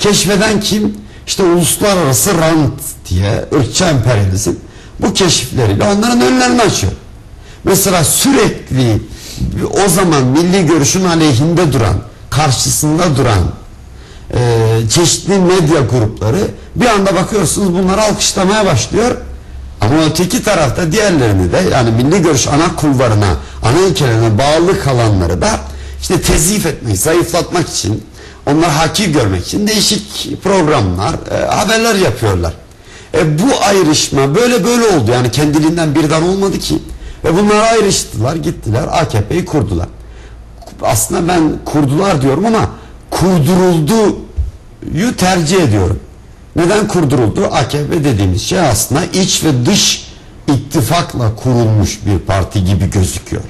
Keşfeden kim? İşte uluslararası rant diye ırkçı emperyalizm bu keşifleriyle onların önlerini açıyor. Mesela sürekli o zaman milli görüşün aleyhinde duran, karşısında duran e, çeşitli medya grupları bir anda bakıyorsunuz bunları alkışlamaya başlıyor. Ama öteki tarafta diğerlerini de yani milli görüş ana kulvarına, ana ilkelerine bağlı kalanları da işte tezif etmek, zayıflatmak için, onları hakir görmek için değişik programlar, e, haberler yapıyorlar. E, bu ayrışma böyle böyle oldu yani kendiliğinden birden olmadı ki. Ve bunlar ayrıştılar, gittiler AKP'yi kurdular. Aslında ben kurdular diyorum ama kurdurulduyu tercih ediyorum. Neden kurduruldu? AKP dediğimiz şey aslında iç ve dış ittifakla kurulmuş bir parti gibi gözüküyor.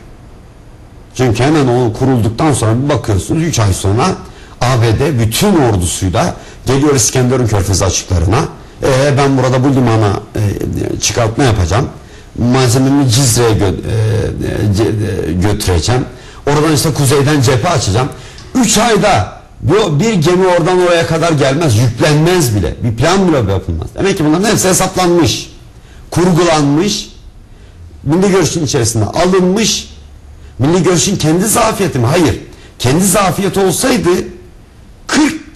Çünkü hemen o kurulduktan sonra bakıyorsunuz 3 ay sonra ABD bütün ordusuyla geliyor İskenderun Körfezi açıklarına. E, ben burada bu limana e, çıkartma yapacağım. Malzememi Cizre'ye gö e, götüreceğim. Oradan işte kuzeyden cephe açacağım. 3 ayda bu bir gemi oradan oraya kadar gelmez, yüklenmez bile. Bir plan bile yapılmaz. Demek ki bunların hepsi hesaplanmış, kurgulanmış, milli görüşün içerisinde alınmış. Milli görüşün kendi zafiyeti mi? Hayır. Kendi zafiyeti olsaydı 40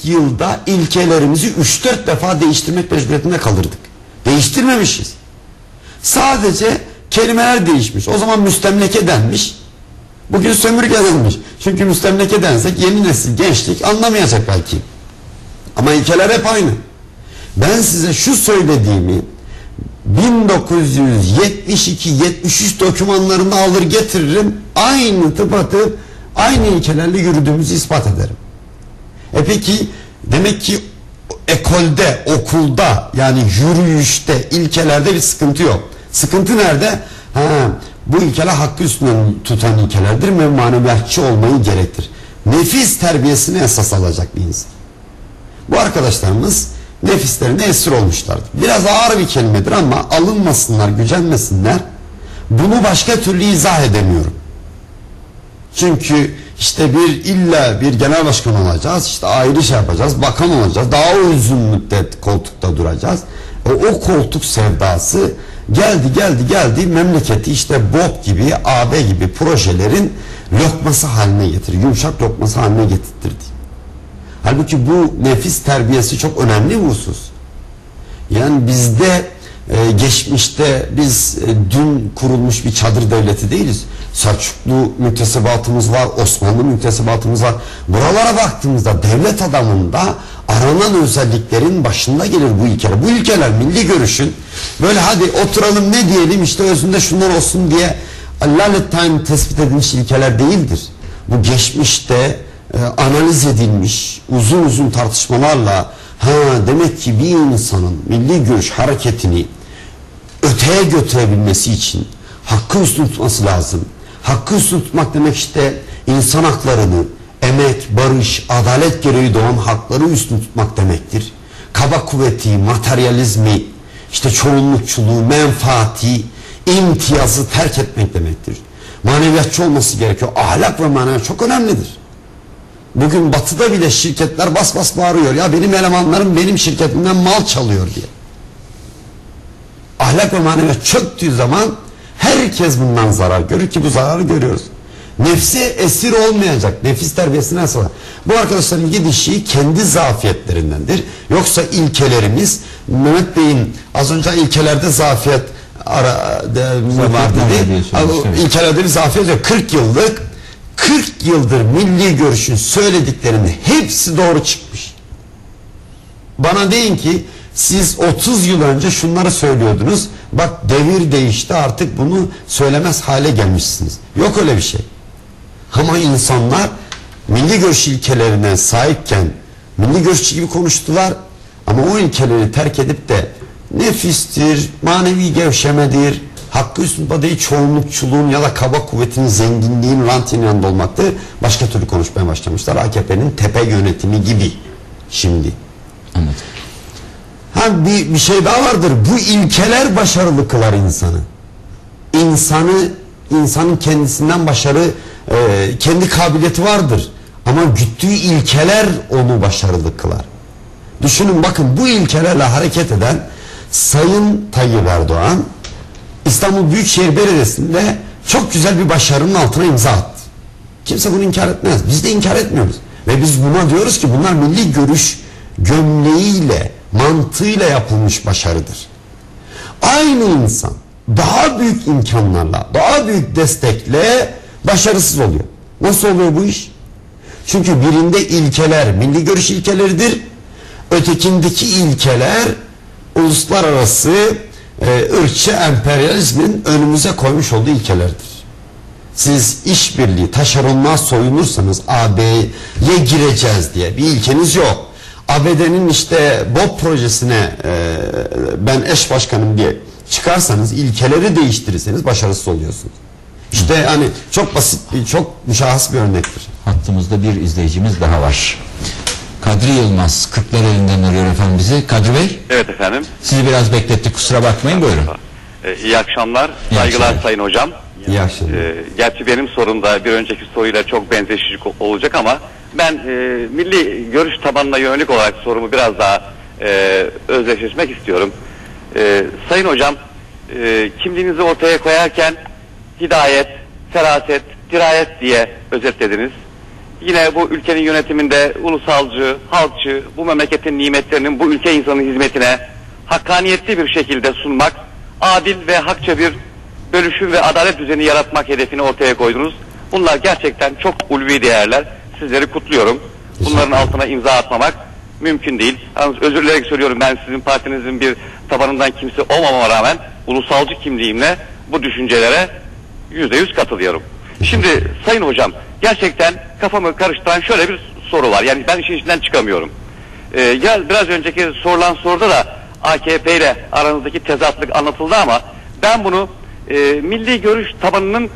yılda ilkelerimizi 3-4 defa değiştirmek mecburiyetinde kalırdık. Değiştirmemişiz. Sadece kelimeler değişmiş. O zaman müstemleke denmiş. Bugün sömürge denmiş. Çünkü müstemleke densek yeni nesil gençlik anlamayacak belki. Ama ilkeler hep aynı. Ben size şu söylediğimi 1972-73 dokümanlarını alır getiririm. Aynı tıpatıp aynı ilkelerle yürüdüğümüzü ispat ederim. E peki demek ki ekolde, okulda yani yürüyüşte, ilkelerde bir sıkıntı yok. Sıkıntı nerede? Ha, bu ilkeler hakkı üstünden tutan ilkelerdir ve maneviyatçı olmayı gerektir. Nefis terbiyesini esas alacak bir insan. Bu arkadaşlarımız nefislerine esir olmuşlardır. Biraz ağır bir kelimedir ama alınmasınlar, gücenmesinler. Bunu başka türlü izah edemiyorum. Çünkü işte bir illa bir genel başkan olacağız, işte ayrı şey yapacağız, bakan olacağız, daha uzun müddet koltukta duracağız. E, o koltuk sevdası geldi geldi geldi memleketi işte BOP gibi, AB gibi projelerin lokması haline getirdi, yumuşak lokması haline getirdi. Halbuki bu nefis terbiyesi çok önemli bir husus. Yani bizde e, geçmişte biz e, dün kurulmuş bir çadır devleti değiliz. Selçuklu müktesebatımız var, Osmanlı müktesebatımız var. Buralara baktığımızda devlet adamında aranan özelliklerin başında gelir bu ilkeler. Bu ilkeler milli görüşün böyle hadi oturalım ne diyelim işte özünde şunlar olsun diye time tespit edilmiş ilkeler değildir. Bu geçmişte e, analiz edilmiş uzun uzun tartışmalarla ha demek ki bir insanın milli görüş hareketini öteye götürebilmesi için hakkı üstün tutması lazım. Hakkı üstün tutmak demek işte insan haklarını, emek, barış, adalet gereği doğan hakları üstün tutmak demektir. Kaba kuvveti, materyalizmi, işte çoğunlukçuluğu, menfaati, imtiyazı terk etmek demektir. Maneviyatçı olması gerekiyor. Ahlak ve maneviyat çok önemlidir. Bugün batıda bile şirketler bas bas bağırıyor. Ya benim elemanlarım benim şirketimden mal çalıyor diye. Ahlak ve maneviyat çöktüğü zaman herkes bundan zarar görür ki bu zararı görüyoruz. Nefse esir olmayacak. Nefis terbiyesine asıl. Bu arkadaşların gidişi kendi zafiyetlerindendir. Yoksa ilkelerimiz Mehmet Bey'in az önce ilkelerde zafiyet ara, de, var dedi. İlkelerde bir zafiyet yok. 40 yıllık 40 yıldır milli görüşün söylediklerinin hepsi doğru çıkmış. Bana deyin ki siz 30 yıl önce şunları söylüyordunuz. Bak devir değişti artık bunu söylemez hale gelmişsiniz. Yok öyle bir şey. Ama insanlar milli görüş ilkelerine sahipken milli görüşçü gibi konuştular. Ama o ilkeleri terk edip de nefistir, manevi gevşemedir, hakkı üstünde değil çoğunlukçuluğun ya da kaba kuvvetin zenginliğin rantinin yanında olmaktır. Başka türlü konuşmaya başlamışlar. AKP'nin tepe yönetimi gibi şimdi. Anladım. Ha bir, bir şey daha vardır. Bu ilkeler başarılı kılar insanı. İnsanı insanın kendisinden başarı e, kendi kabiliyeti vardır. Ama güttüğü ilkeler onu başarılı kılar. Düşünün bakın bu ilkelerle hareket eden Sayın Tayyip Erdoğan İstanbul Büyükşehir Belediyesi'nde çok güzel bir başarının altına imza attı. Kimse bunu inkar etmez. Biz de inkar etmiyoruz. Ve biz buna diyoruz ki bunlar milli görüş gömleğiyle, mantığıyla yapılmış başarıdır. Aynı insan daha büyük imkanlarla, daha büyük destekle başarısız oluyor. Nasıl oluyor bu iş? Çünkü birinde ilkeler milli görüş ilkeleridir. Ötekindeki ilkeler uluslararası e, ırkçı emperyalizmin önümüze koymuş olduğu ilkelerdir. Siz işbirliği, taşeronluğa soyunursanız AB'ye gireceğiz diye bir ilkeniz yok. ABD'nin işte BOP projesine e, ben eş başkanım diye çıkarsanız, ilkeleri değiştirirseniz başarısız oluyorsunuz. İşte hani çok basit, çok müşahhas bir örnektir. Hattımızda bir izleyicimiz daha var. Kadri Yılmaz, Kırklar elinden arıyor efendim bizi. Kadri Bey, Evet efendim. sizi biraz beklettik kusura bakmayın buyurun. Ee, iyi akşamlar. İyi Saygılar akşamlar. Sayın Hocam. İyi akşamlar. Ee, gerçi benim sorumda bir önceki soruyla çok benzeşici olacak ama ben e, milli görüş tabanına yönelik olarak sorumu biraz daha e, özdeşleşmek istiyorum. E, Sayın Hocam, e, kimliğinizi ortaya koyarken hidayet, feraset, dirayet diye özetlediniz. Yine bu ülkenin yönetiminde ulusalcı, halkçı, bu memleketin nimetlerinin bu ülke insanın hizmetine hakkaniyetli bir şekilde sunmak, adil ve hakça bir bölüşüm ve adalet düzeni yaratmak hedefini ortaya koydunuz. Bunlar gerçekten çok ulvi değerler. Sizleri kutluyorum. Bunların altına imza atmamak mümkün değil. Yalnız özür dilerim söylüyorum ben sizin partinizin bir tabanından kimse olmamama rağmen ulusalcı kimliğimle bu düşüncelere yüzde yüz katılıyorum. Şimdi Sayın Hocam gerçekten kafamı karıştıran şöyle bir soru var. Yani ben işin içinden çıkamıyorum. Ee, ya biraz önceki sorulan soruda da AKP ile aranızdaki tezatlık anlatıldı ama ben bunu e, milli görüş tabanının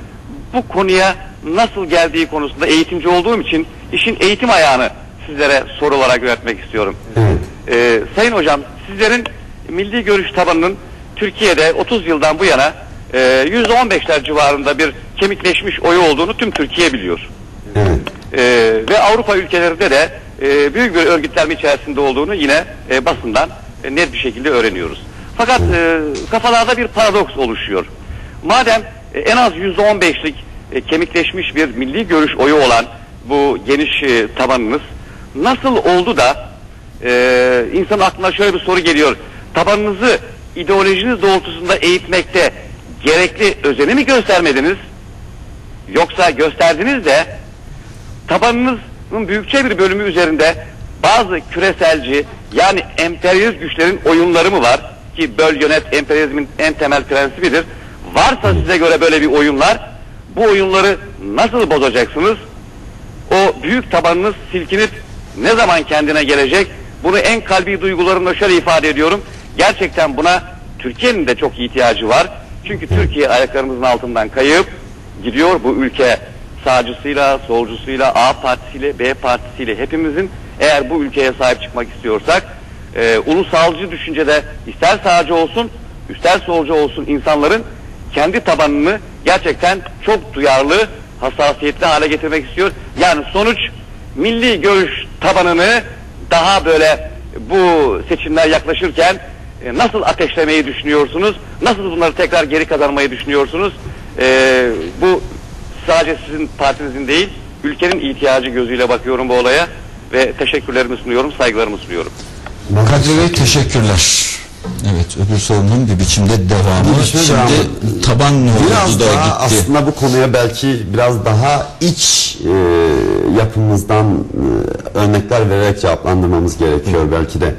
bu konuya nasıl geldiği konusunda eğitimci olduğum için işin eğitim ayağını sizlere soru olarak yönetmek istiyorum. Evet. Ee, Sayın Hocam sizlerin milli görüş tabanının Türkiye'de 30 yıldan bu yana e, %15'ler civarında bir kemikleşmiş oyu olduğunu tüm Türkiye biliyor. Evet. Ee, ve Avrupa ülkelerinde de e, büyük bir örgütlenme içerisinde olduğunu yine e, basından e, net bir şekilde öğreniyoruz. Fakat e, kafalarda bir paradoks oluşuyor. Madem e, en az %15'lik e, kemikleşmiş bir milli görüş oyu olan bu geniş e, tabanınız nasıl oldu da e, insanın aklına şöyle bir soru geliyor. Tabanınızı ideolojiniz doğrultusunda eğitmekte gerekli özeni mi göstermediniz? Yoksa gösterdiniz de tabanınızın büyükçe bir bölümü üzerinde bazı küreselci yani emperyalist güçlerin oyunları mı var? Ki böl yönet emperyalizmin en temel prensibidir. Varsa size göre böyle bir oyunlar bu oyunları nasıl bozacaksınız? O büyük tabanınız silkinip ne zaman kendine gelecek? Bunu en kalbi duygularımla şöyle ifade ediyorum. Gerçekten buna Türkiye'nin de çok ihtiyacı var. Çünkü Türkiye ayaklarımızın altından kayıp gidiyor bu ülke sağcısıyla, solcusuyla, A partisiyle, B partisiyle hepimizin eğer bu ülkeye sahip çıkmak istiyorsak e, ulusalcı düşüncede ister sağcı olsun, ister solcu olsun insanların kendi tabanını gerçekten çok duyarlı, hassasiyetli hale getirmek istiyor. Yani sonuç milli görüş tabanını daha böyle bu seçimler yaklaşırken e, nasıl ateşlemeyi düşünüyorsunuz? Nasıl bunları tekrar geri kazanmayı düşünüyorsunuz? E, bu sadece sizin partinizin değil, ülkenin ihtiyacı gözüyle bakıyorum bu olaya ve teşekkürlerimi sunuyorum, saygılarımı sunuyorum. Kadri Bey teşekkürler. Evet öbür sorunun bir biçimde devamı. Bir biçimde Şimdi devamı. taban ne Biraz oldu da daha gitti. aslında bu konuya belki biraz daha iç e, yapımızdan e, örnekler vererek cevaplandırmamız gerekiyor belki de.